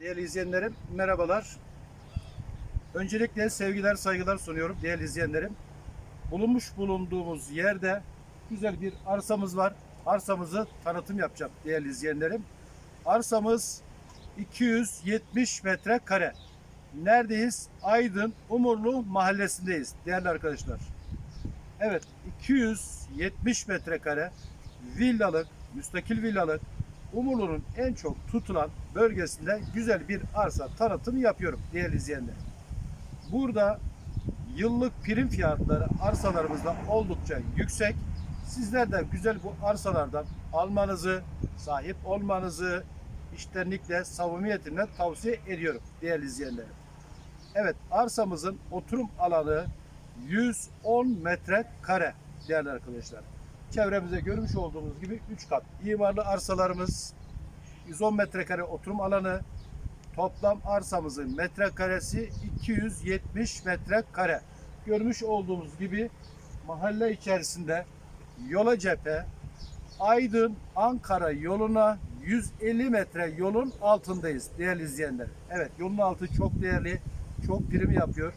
Değerli izleyenlerim merhabalar. Öncelikle sevgiler saygılar sunuyorum değerli izleyenlerim. Bulunmuş bulunduğumuz yerde güzel bir arsamız var. Arsamızı tanıtım yapacağım değerli izleyenlerim. Arsamız 270 metrekare. Neredeyiz? Aydın Umurlu mahallesindeyiz değerli arkadaşlar. Evet 270 metrekare villalık, müstakil villalık Umurlu'nun en çok tutulan bölgesinde güzel bir arsa tanıtımı yapıyorum değerli izleyenler. Burada yıllık prim fiyatları arsalarımızda oldukça yüksek. Sizler de güzel bu arsalardan almanızı, sahip olmanızı iştenlikle, samimiyetimle tavsiye ediyorum değerli izleyenlerim. Evet arsamızın oturum alanı 110 metrekare değerli arkadaşlar. Çevremizde görmüş olduğunuz gibi 3 kat imarlı arsalarımız 110 metrekare oturum alanı toplam arsamızın metrekaresi 270 metrekare. Görmüş olduğunuz gibi mahalle içerisinde yola cephe Aydın Ankara yoluna 150 metre yolun altındayız değerli izleyenler. Evet yolun altı çok değerli, çok prim yapıyor.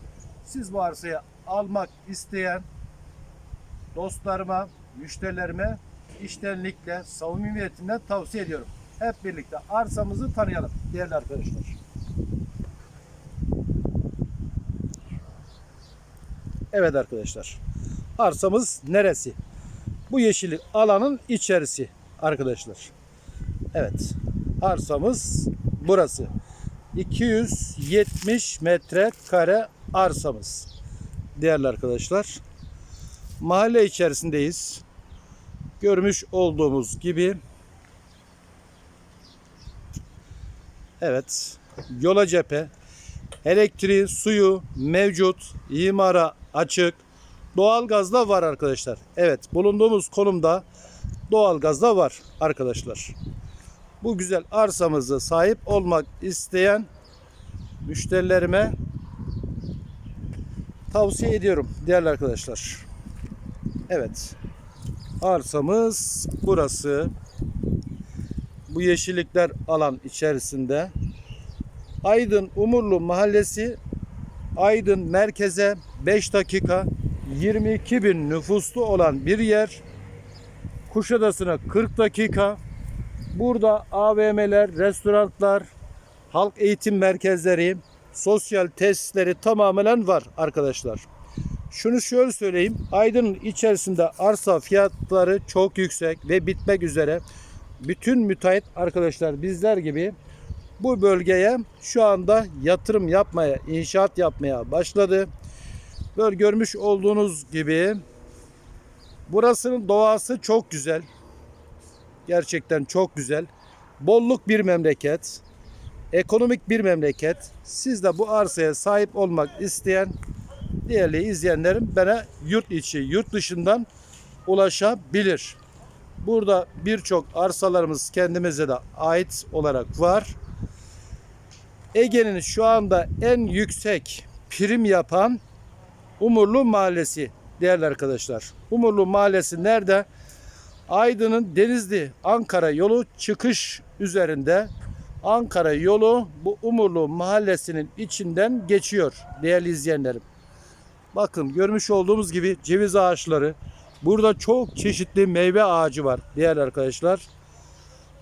Siz bu arsayı almak isteyen dostlarıma, müşterilerime iştenlikle, samimiyetimle tavsiye ediyorum. Hep birlikte arsamızı tanıyalım değerli arkadaşlar. Evet arkadaşlar. Arsamız neresi? Bu yeşillik alanın içerisi arkadaşlar. Evet. Arsamız burası. 270 metrekare arsamız. Değerli arkadaşlar. Mahalle içerisindeyiz. Görmüş olduğumuz gibi Evet. Yola cephe elektriği, suyu mevcut, imara açık. Doğalgaz da var arkadaşlar. Evet, bulunduğumuz konumda doğalgaz da var arkadaşlar. Bu güzel arsamızı sahip olmak isteyen müşterilerime tavsiye ediyorum değerli arkadaşlar. Evet. Arsamız burası. Bu yeşillikler alan içerisinde. Aydın Umurlu Mahallesi Aydın merkeze 5 dakika 22 bin nüfuslu olan bir yer. Kuşadası'na 40 dakika. Burada AVM'ler, restoranlar, halk eğitim merkezleri, sosyal tesisleri tamamen var arkadaşlar. Şunu şöyle söyleyeyim. Aydın'ın içerisinde arsa fiyatları çok yüksek ve bitmek üzere. Bütün müteahhit arkadaşlar bizler gibi bu bölgeye şu anda yatırım yapmaya, inşaat yapmaya başladı. Böyle görmüş olduğunuz gibi burasının doğası çok güzel. Gerçekten çok güzel. Bolluk bir memleket. Ekonomik bir memleket. Siz de bu arsaya sahip olmak isteyen değerli izleyenlerim bana yurt içi, yurt dışından ulaşabilir. Burada birçok arsalarımız kendimize de ait olarak var. Ege'nin şu anda en yüksek prim yapan Umurlu Mahallesi değerli arkadaşlar. Umurlu Mahallesi nerede? Aydın'ın Denizli Ankara yolu çıkış üzerinde Ankara yolu bu Umurlu Mahallesi'nin içinden geçiyor değerli izleyenlerim. Bakın görmüş olduğumuz gibi ceviz ağaçları. Burada çok çeşitli meyve ağacı var değerli arkadaşlar.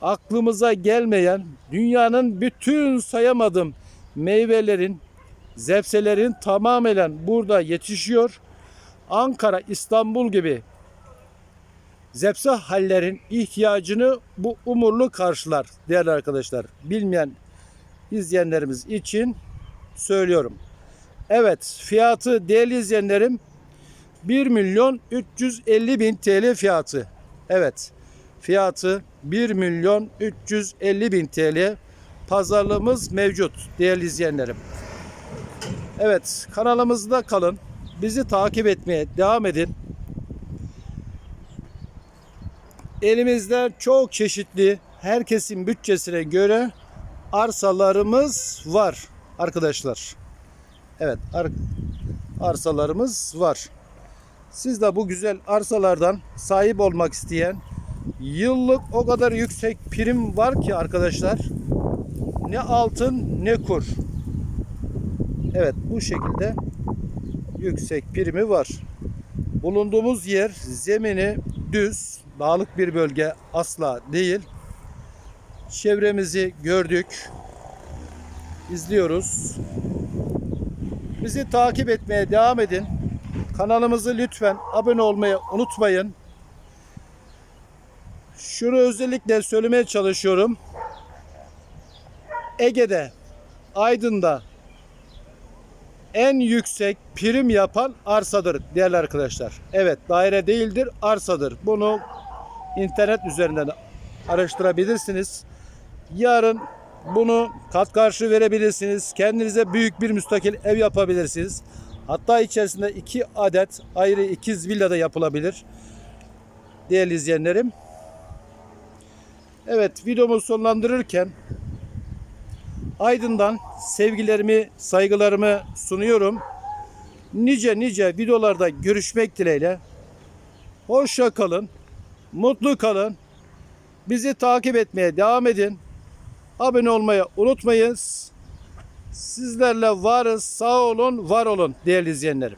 Aklımıza gelmeyen dünyanın bütün sayamadım meyvelerin, zepselerin tamamen burada yetişiyor. Ankara, İstanbul gibi zepse hallerin ihtiyacını bu umurlu karşılar değerli arkadaşlar. Bilmeyen izleyenlerimiz için söylüyorum. Evet fiyatı değerli izleyenlerim 1 milyon 350 bin TL fiyatı. Evet fiyatı 1 milyon 350 bin TL pazarlığımız mevcut değerli izleyenlerim. Evet kanalımızda kalın. Bizi takip etmeye devam edin. Elimizde çok çeşitli herkesin bütçesine göre arsalarımız var arkadaşlar. Evet ar- arsalarımız var. Siz de bu güzel arsalardan sahip olmak isteyen yıllık o kadar yüksek prim var ki arkadaşlar. ne altın ne kur. Evet bu şekilde yüksek primi var. Bulunduğumuz yer zemini düz, dağlık bir bölge asla değil. Çevremizi gördük. izliyoruz. Bizi takip etmeye devam edin. Kanalımızı lütfen abone olmayı unutmayın. Şunu özellikle söylemeye çalışıyorum. Ege'de, Aydın'da en yüksek prim yapan arsadır değerli arkadaşlar. Evet daire değildir arsadır. Bunu internet üzerinden araştırabilirsiniz. Yarın bunu kat karşı verebilirsiniz. Kendinize büyük bir müstakil ev yapabilirsiniz. Hatta içerisinde iki adet ayrı ikiz villa da yapılabilir. Değerli izleyenlerim. Evet videomu sonlandırırken Aydın'dan sevgilerimi, saygılarımı sunuyorum. Nice nice videolarda görüşmek dileğiyle. Hoşça kalın, mutlu kalın. Bizi takip etmeye devam edin. Abone olmayı unutmayın. Sizlerle varız, sağ olun, var olun değerli izleyenlerim.